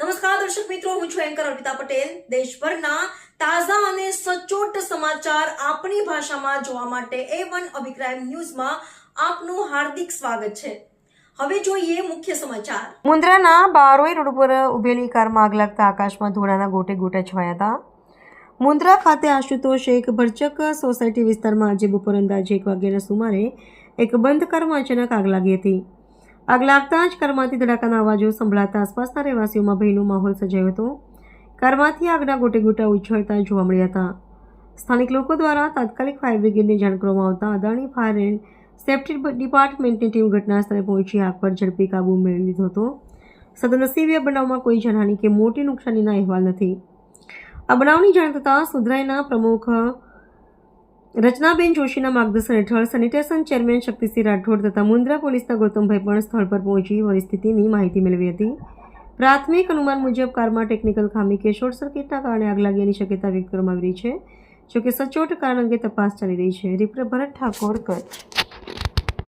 નમસ્કાર, દર્શક મિત્રો, હું છું એન્કર અર્પિતા પટેલ. દેશભરના તાજા અને સચોટ સમાચાર આપણી ભાષામાં જોવા માટે એ વન અભિપ્રાય ન્યૂઝમાં આપનું હાર્દિક સ્વાગત છે. હવે જોઈએ મુખ્ય સમાચાર. મુન્દ્રાના બારોઈ રોડ ઉપર ઉભેલી કારમાં આગ લાગતા આકાશમાં ધોળાના ગોટે ગોટા છવાયા હતા. મુન્દ્રા ખાતે આશુતોષ એક ભરચક સોસાયટી વિસ્તારમાં આજે બપોર અંદાજે એક વાગ્યાના સુમારે એક બંધ કારમાં અચાનક આગ લાગી હતી. આગ લાગતા જ કરમાંથી ધડાકાના અવાજો સંભળાતા આસપાસના રહેવાસીઓમાં ભયનો માહોલ સર્જાયો હતો. કરમાંથી આગના ગોટે ગોટા ઉછળતા જોવા મળ્યા હતા. સ્થાનિક લોકો દ્વારા તાત્કાલિક ફાયર બ્રિગેડને જાણ કરવામાં આવતા અદાણી ફાયર એન્ડ સેફ્ટી ડિપાર્ટમેન્ટની ટીમ ઘટના સ્થળે પહોંચી આગ પર ઝડપી કાબૂ મેળવી લીધો હતો. સદનસીબે આ બનાવમાં કોઈ જાનહાની કે મોટી નુકસાનીના અહેવાલ નથી. આ બનાવની જાણ થતાં સુધરાઈના પ્રમુખ રચનાબેન જોશીના માર્ગદર્શન હેઠળ સેનિટેશન ચેરમેન શક્તિસિંહ રાઠોડ તથા મુન્દ્રા પોલીસના ગૌતમભાઈ પણ સ્થળ પર પહોંચી પરિસ્થિતિની માહિતી મેળવી હતી. પ્રાથમિક અનુમાન મુજબ કારમાં ટેકનિકલ ખામી કે શોર્ટ સર્કિટના કારણે આગ લાગ્યાની શક્યતા વ્યક્ત કરવામાં આવી રહી છે, જોકે સચોટ કારણ અંગે તપાસ ચાલી રહી છે. રિપોર્ટર ભરત ઠાકોર કચ્છ.